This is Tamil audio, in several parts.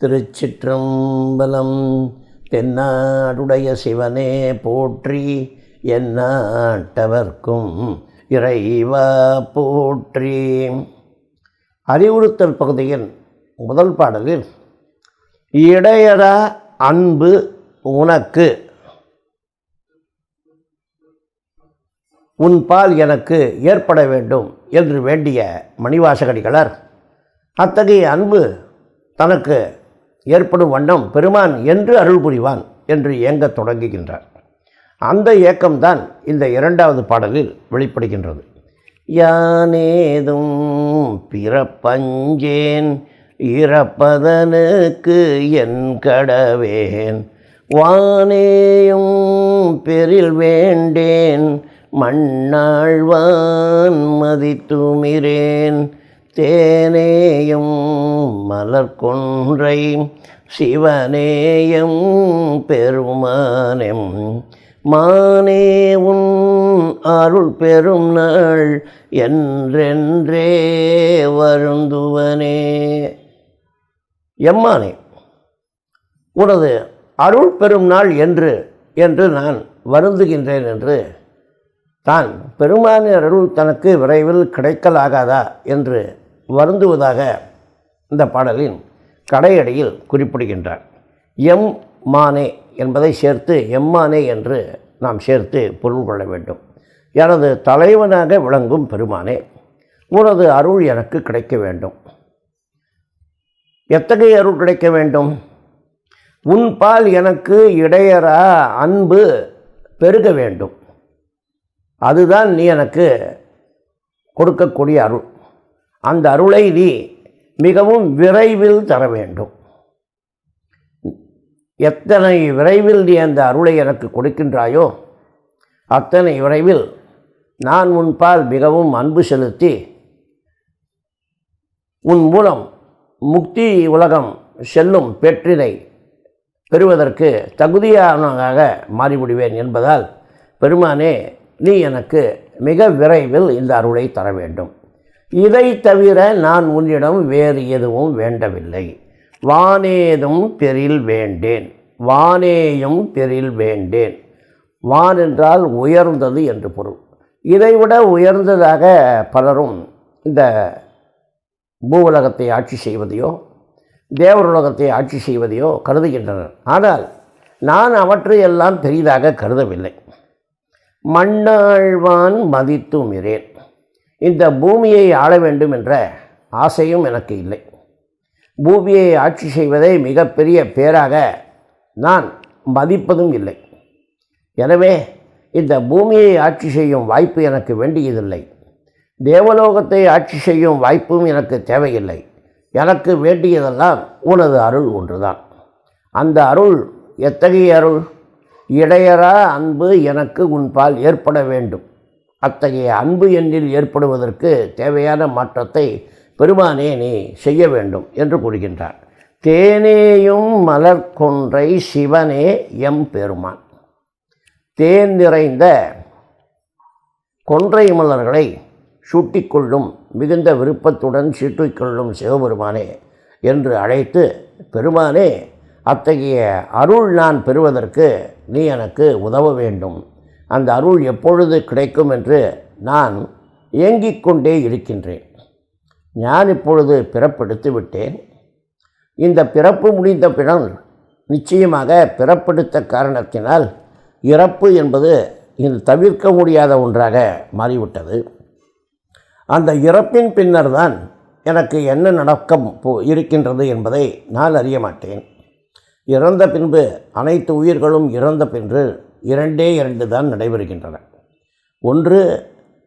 திருச்சிற்றம்பலம் தென்னாடுடைய சிவனே போற்றி என்னாட்டவர்க்கும் இறைவா போற்றி. அறிவுறுத்தல் பகுதியின் முதல் பாடலில் இடையரா அன்பு உனக்கு உன் பால் எனக்கு ஏற்பட வேண்டும் என்று வேண்டிய மணிவாசகடிகளார் அத்தகைய அன்பு தனக்கு ஏற்படும் வண்ணம் பெருமான் என்று அருள் புரிவான் என்று ஏங்கத் தொடங்குகின்றார். அந்த இயக்கம்தான் இந்த இரண்டாவது பாடலில் வெளிப்படுகின்றது. யானேதும் பிறப்பஞ்சேன் இறப்பதனுக்கு என் கடவேன். வானேயும் பெரில் வேண்டேன் மண்ணாழ்வான் மதித்துமிரேன். தேனேயும் மலர்கொன்றை சிவனேயம் பெருமானெம். மானே உன் அருள் பெரும் நாள் என்றென்றே வருந்துவனே. எம்மானே உனது அருள் பெரும் நாள் என்று என்று நான் வருந்துகின்றேன் என்று தான் பெருமானின் அருள் தனக்கு விரைவில் கிடைக்கலாகாதா என்று வருந்துவதாக இந்த பாடலின் கடையடியில் குறிப்பிடுகின்றார். எம் மானே என்பதை சேர்த்து எம்மானே என்று நாம் சேர்த்து பொருள் கொள்ள வேண்டும். எனது தலைவனாக விளங்கும் பெருமானே உனது அருள் எனக்கு கிடைக்க வேண்டும். எத்தகைய அருள் கிடைக்க வேண்டும்? உன் பால் எனக்கு இடையரா அன்பு பெருக வேண்டும். அதுதான் நீ எனக்கு கொடுக்கக்கூடிய அருள். அந்த அருளை நீ மிகவும் விரைவில் தர வேண்டும். எத்தனை விரைவில் நீ அந்த அருளை எனக்கு கொடுக்கின்றாயோ அத்தனை விரைவில் நான் உன் பால் மிகவும் அன்பு செலுத்தி உன் மூலம் முக்தி உலகம் செல்லும் பெற்றினை பெறுவதற்கு தகுதியானதாக மாறிவிடுவேன் என்பதால் பெருமானே நீ எனக்கு மிக விரைவில் இந்த அருளை தர வேண்டும். இதை தவிர நான் உன்னிடம் வேறு எதுவும் வேண்டவில்லை. வானேதும் பெரில் வேண்டேன். வானேயும் பெரில் வேண்டேன். வான் என்றால் உயர்ந்தது என்று பொருள். இதைவிட உயர்ந்ததாக பலரும் இந்த பூவுலகத்தை ஆட்சி செய்வதையோ தேவருலகத்தை ஆட்சி செய்வதையோ கருதுகின்றனர். ஆனால் நான் அவற்றையெல்லாம் பெரிதாக கருதவில்லை. மண்ணாழ்வான் மதித்துமிரேன் இந்த பூமியை ஆள வேண்டும் என்ற ஆசையும் எனக்கு இல்லை. பூமியை ஆட்சி செய்வதை மிகப்பெரிய பேராக நான் மதிப்பதும் இல்லை. எனவே இந்த பூமியை ஆட்சி செய்யும் வாய்ப்பு எனக்கு வேண்டியதில்லை. தேவலோகத்தை ஆட்சி செய்யும் வாய்ப்பும் எனக்கு தேவையில்லை. எனக்கு வேண்டியதெல்லாம் உனது அருள் ஒன்றுதான். அந்த அருள் எத்தகைய அருள்? இடையரா அன்பு எனக்கு உன்பால் ஏற்பட வேண்டும். அத்தகைய அன்பு எண்ணில் ஏற்படுவதற்கு தேவையான மாற்றத்தை பெருமானே நீ செய்ய வேண்டும் என்று கூறுகின்றார். தேனேயும் மலர்கொன்றை சிவனே எம் பெருமான். தேன் நிறைந்த கொன்றை மலர்களை சூட்டிக்கொள்ளும் மிகுந்த விருப்பத்துடன் சீட்டிக்கொள்ளும் சிவபெருமானே என்று அழைத்து பெருமானே அத்தகைய அருள் நான் பெறுவதற்கு நீ எனக்கு உதவ வேண்டும். அந்த அருள் எப்பொழுது கிடைக்கும் என்று நான் இயங்கிக் கொண்டே இருக்கின்றேன். நான் இப்பொழுது பிறப்பெடுத்து விட்டேன். இந்த பிறப்பு முடிந்த பிறன் நிச்சயமாக பிறப்பெடுத்த காரணத்தினால் இறப்பு என்பது இது தவிர்க்க முடியாத ஒன்றாக மாறிவிட்டது. அந்த இறப்பின் பின்னர் தான் எனக்கு என்ன நடக்க போ இருக்கின்றது என்பதை நான் அறிய மாட்டேன். இறந்த பின்பு அனைத்து உயிர்களும் இறந்த பின்பு இரண்டே இரண்டு தான் நடைபெறுகின்றன. ஒன்று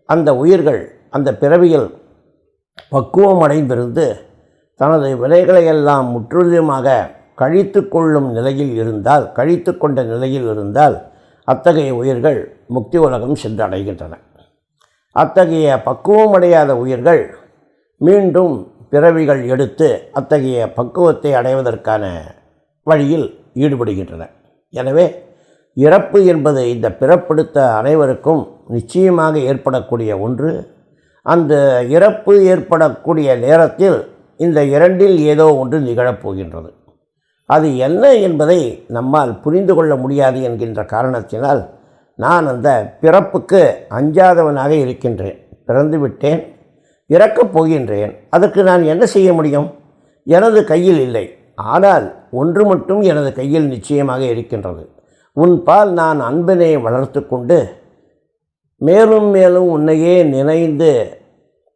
அந்த உயிர்கள் அந்த பிறவியில் பக்குவம் அடைந்திருந்து தனது விலைகளை எல்லாம் முற்றிலுமாக கழித்து கொள்ளும் நிலையில் இருந்தால் கழித்து கொண்ட நிலையில் இருந்தால் அத்தகைய உயிர்கள் முக்தி உலகம் சென்றடைகின்றன. அத்தகைய பக்குவம் அடையாத உயிர்கள் மீண்டும் பிறவிகள் எடுத்து அத்தகைய பக்குவத்தை அடைவதற்கான வழியில் ஈடுபடுகின்றன. எனவே இறப்பு என்பது இந்த பிறப்பெடுத்த அனைவருக்கும் நிச்சயமாக ஏற்படக்கூடிய ஒன்று. அந்த இறப்பு ஏற்படக்கூடிய நேரத்தில் இந்த இரண்டில் ஏதோ ஒன்று நிகழப்போகின்றது. அது என்ன என்பதை நம்மால் புரிந்து கொள்ள முடியாது என்கின்ற காரணத்தினால் நான் அந்த பிறப்புக்கு அஞ்சாதவனாக இருக்கின்றேன். பிறந்து விட்டேன் இறக்கப் போகின்றேன். அதற்கு நான் என்ன செய்ய முடியும்? எனது கையில் இல்லை. ஆனால் ஒன்று மட்டும் எனது கையில் நிச்சயமாக இருக்கின்றது. உன் பால் நான் அன்பினை வளர்த்து கொண்டு மேலும் மேலும் உன்னையே நினைந்து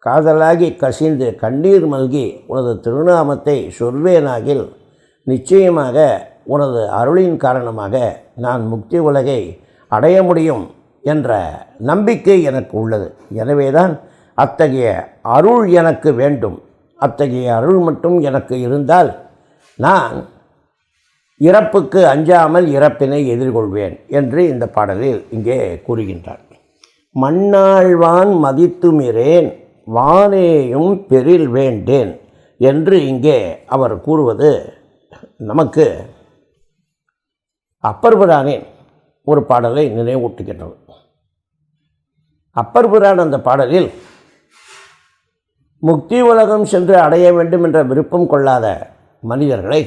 காதலாகி கசிந்து கண்ணீர் மல்கி உனது திருநாமத்தை சொல்வேனாகில் நிச்சயமாக உனது அருளின் காரணமாக நான் முக்தி உலகை அடைய முடியும் என்ற நம்பிக்கை எனக்கு உள்ளது. எனவேதான் அத்தகைய அருள் எனக்கு வேண்டும். அத்தகைய அருள் மட்டும் எனக்கு இருந்தால் நான் இறப்புக்கு அஞ்சாமல் இறப்பினை எதிர்கொள்வேன் என்று இந்த பாடலில் இங்கே கூறுகின்றார். மண்ணாழ்வான் மதித்துமிரேன் வானேயும் பெரில் வேண்டேன் என்று இங்கே அவர் கூறுவது நமக்கு அப்பர்புரானின் ஒரு பாடலை நினைவூட்டுகின்றது. அப்பர்புரான் அந்த பாடலில் முக்தி உலகம் சென்று அடைய வேண்டும் என்ற விருப்பம் கொள்ளாத மனிதர்களை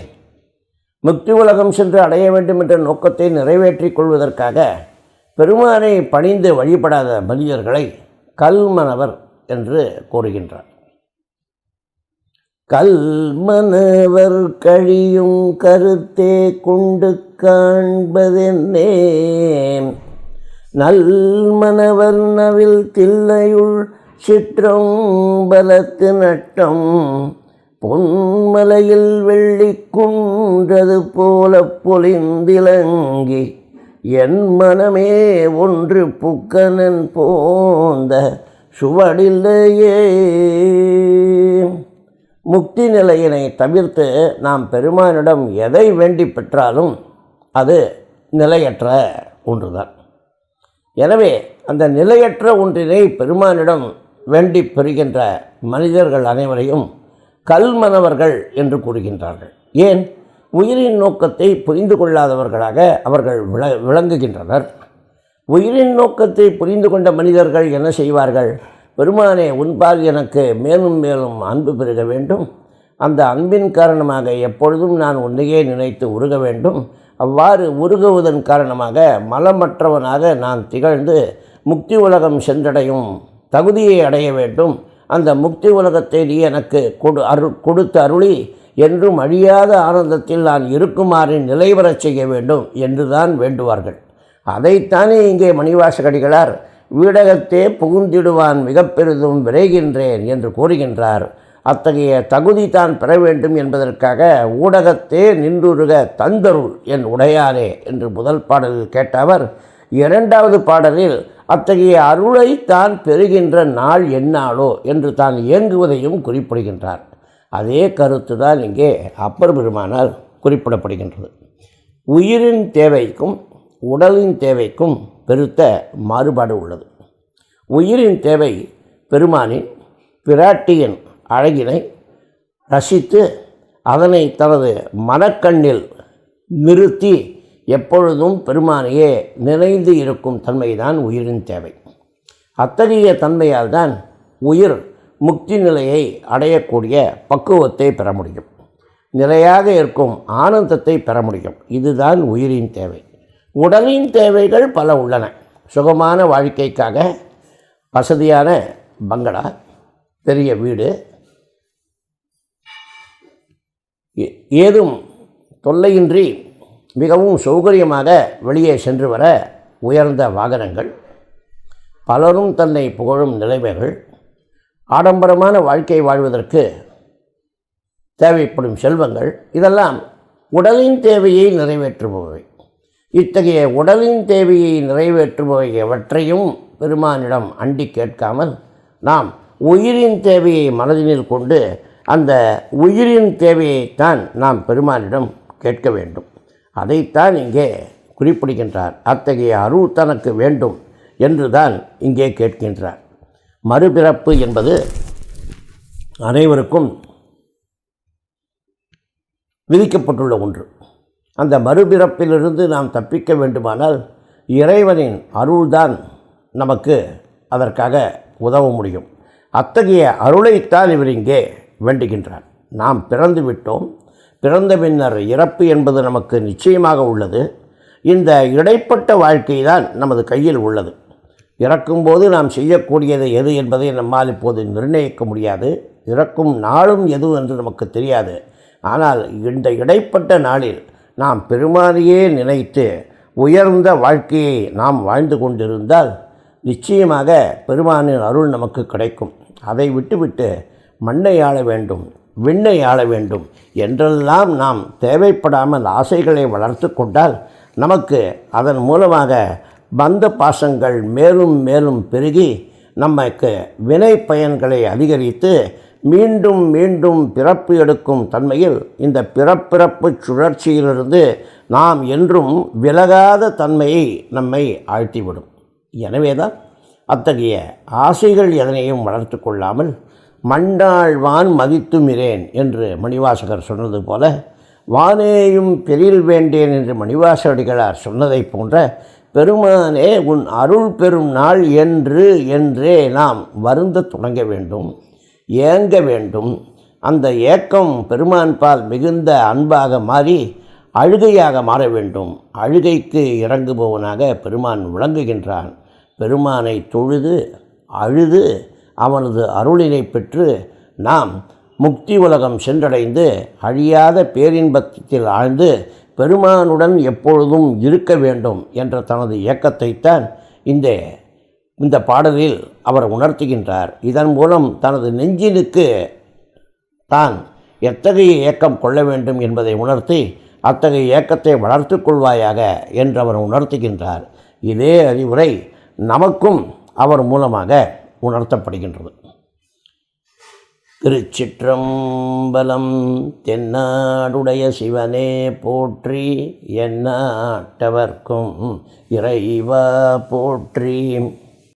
முக்தி உலகம் சென்று அடைய வேண்டும் என்ற நோக்கத்தை நிறைவேற்றிக் கொள்வதற்காக பெருமானை பணிந்து வழிபடாத மனிதர்களை கல்மனவர் என்று கூறுகின்றார். கல்மனவர் கழியும் கருத்தே கொண்டு காண்பதென்னே. நல்மனவர் நவில் தில்லையுள் சிற்றம் பலத்து நட்டம் பொன்மலையில் வெள்ளி குன்றது போல பொலிந்திலங்கி என் மனமே ஒன்று புக்கனன் போந்த சுவடில்லையே. முக்தி நிலையினை தவிர்த்து நாம் பெருமானிடம் எதை வேண்டி பெற்றாலும் அது நிலையற்ற ஒன்றுதான். எனவே அந்த நிலையற்ற ஒன்றினை பெருமானிடம் வேண்டி பெறுகின்ற மனிதர்கள் அனைவரையும் கல்மனவர்கள் என்று கூறுகின்றார்கள். ஏன்? உயிரின் நோக்கத்தை புரிந்து கொள்ளாதவர்களாக அவர்கள் விள விளங்குகின்றனர். உயிரின் நோக்கத்தை புரிந்து கொண்ட மனிதர்கள் என்ன செய்வார்கள்? பெருமானே உன்பால் எனக்கு மேலும் மேலும் அன்பு பெருக வேண்டும். அந்த அன்பின் காரணமாக எப்பொழுதும் நான் உன்னையே நினைத்து உருக வேண்டும். அவ்வாறு உருகுவதன் காரணமாக மலமற்றவனாக நான் திகழ்ந்து முக்தி உலகம் சென்றடையும் தகுதியை அடைய வேண்டும். அந்த முக்தி உலகத்தை நீ எனக்கு கொடு அரு கொடுத்து அருளி என்றும் அழியாத ஆனந்தத்தில் நான் இருக்குமாறு நிலைவரச் செய்ய வேண்டும் என்றுதான் வேண்டுவார்கள். அதைத்தானே இங்கே மணிவாசகடிகளார் வீடகத்தே புகுந்திடுவான் மிக பெரிதும் விரைகின்றேன் என்று கூறுகின்றார். அத்தகைய தகுதி தான் பெற வேண்டும் என்பதற்காக ஊடகத்தே நின்றுருக தந்தருள் என் உடையாரே என்று முதல் பாடலில் கேட்டவர். இரண்டாவது பாடலில் அத்தகைய அருளை தான் பெறுகின்ற நாள் என்னாலோ என்று தான் இயங்குவதையும் குறிப்பிடுகின்றார். அதே கருத்து தான் இங்கே அப்பர் பெருமானால் குறிப்பிடப்படுகின்றது. உயிரின் தேவைக்கும் உடலின் தேவைக்கும் பெருத்த மாறுபாடு உள்ளது. உயிரின் தேவை பெருமானின் பிராட்டியின் அழகினை ரசித்து அதனை தனது மனக்கண்ணில் நிறுத்தி எப்பொழுதும் பெருமானையே நிறைந்து இருக்கும் தன்மைதான் உயிரின் தேவை. அத்தகைய தன்மையால் தான் உயிர் முக்தி நிலையை அடையக்கூடிய பக்குவத்தை பெற முடியும். நிலையாக இருக்கும் ஆனந்தத்தை பெற முடியும். இதுதான் உயிரின் தேவை. உடலின் தேவைகள் பல உள்ளன. சுகமான வாழ்க்கைக்காக வசதியான பங்களா பெரிய வீடு ஏ- ஏதும் தொல்லையின்றி மிகவும் சௌகரியமாக வெளியே சென்று வர உயர்ந்த வாகனங்கள் பலரும் தன்னை புகழும் நிலைமைகள் ஆடம்பரமான வாழ்க்கை வாழ்வதற்கு தேவைப்படும் செல்வங்கள் இதெல்லாம் உடலின் தேவையை நிறைவேற்றுபவை. இத்தகைய உடலின் தேவையை நிறைவேற்றுபவை எவற்றையும் பெருமானிடம் அண்டி கேட்காமல் நாம் உயிரின் தேவையை மனதினில் கொண்டு அந்த உயிரின் தேவையைத்தான் நாம் பெருமானிடம் கேட்க வேண்டும். அதைத்தான் இங்கே குறிப்பிடுகின்றார். அத்தகைய அருள் தனக்கு வேண்டும் என்றுதான் இங்கே கேட்கின்றார். மறுபிறப்பு என்பது அனைவருக்கும் விதிக்கப்பட்டுள்ள ஒன்று. அந்த மறுபிறப்பிலிருந்து நாம் தப்பிக்க வேண்டுமானால் இறைவனின் அருள்தான் நமக்கு அதற்காக உதவ முடியும். அத்தகைய அருளைத்தான் இவர் இங்கே வேண்டுகின்றார். நாம் பிறந்து விட்டோம் பிறந்த பின்னர் இறப்பு என்பது நமக்கு நிச்சயமாக உள்ளது. இந்த இடைப்பட்ட வாழ்க்கை தான் நமது கையில் உள்ளது. இறக்கும்போது நாம் செய்யக்கூடியது எது என்பதை நம்மால் இப்போது நிர்ணயிக்க முடியாது. இறக்கும் நாளும் எது என்று நமக்கு தெரியாது. ஆனால் இந்த இடைப்பட்ட நாளில் நாம் பெருமானையே நினைத்து உயர்ந்த வாழ்க்கையை நாம் வாழ்ந்து கொண்டிருந்தால் நிச்சயமாக பெருமானின் அருள் நமக்கு கிடைக்கும். அதை விட்டுவிட்டு மண்ணை ஆள வேண்டும். விண்ணை ஆள வேண்டும். என்றெல்லாம் நாம் தேவைப்படாமல் ஆசைகளை வளர்த்து கொண்டால் நமக்கு அதன் மூலமாக பந்த பாசங்கள் மேலும் மேலும் பெருகி நமக்கு வினை பயன்களை அதிகரித்து மீண்டும் மீண்டும் பிறப்பு எடுக்கும் தன்மையில் இந்த பிறப்பிறப்பு சுழற்சியிலிருந்து நாம் என்றும் விலகாத தன்மையை நம்மை ஆழ்த்திவிடும். எனவேதான் அத்தகைய ஆசைகள் எதனையும் வளர்த்து கொள்ளாமல் மண்டாழ்வான் மதித்துமிரேன் என்று மணிவாசகர் சொன்னது போல வானேயும் பெரியில் வேண்டேன் என்று மணிவாசடிகளார் சொன்னதைப் போன்ற பெருமானே உன் அருள் பெறும் நாள் என்று என்றே நாம் வருந்த தொடங்க வேண்டும் ஏங்க வேண்டும் அந்த ஏக்கம் பெருமான்பால் மிகுந்த அன்பாக மாறி அழுகையாக மாற வேண்டும். அழுகைக்கு இறங்குபவனாக பெருமான் விளங்குகின்றான். பெருமானை தொழுது அழுது அவனது அருளினை பெற்று நாம் முக்தி உலகம் சென்றடைந்து அழியாத பேரின்பத்தில் ஆழ்ந்து பெருமானுடன் எப்பொழுதும் இருக்க வேண்டும் என்ற தனது இயக்கத்தைத்தான் இந்த இந்த பாடலில் அவர் உணர்த்துகின்றார். இதன் மூலம் தனது நெஞ்சினுக்கு தான் எத்தகைய இயக்கம் கொள்ள வேண்டும் என்பதை உணர்த்தி அத்தகைய இயக்கத்தை வளர்த்து கொள்வாயாக என்று அவர் உணர்த்துகின்றார். இதே அறிவுரை நமக்கும் அவர் மூலமாக உணர்த்தப்படுகின்றது. திருச்சிற்றம்பலம் தென்னாடுடைய சிவனே போற்றி எந்நாட்டவர்க்கும் இறைவா போற்றி.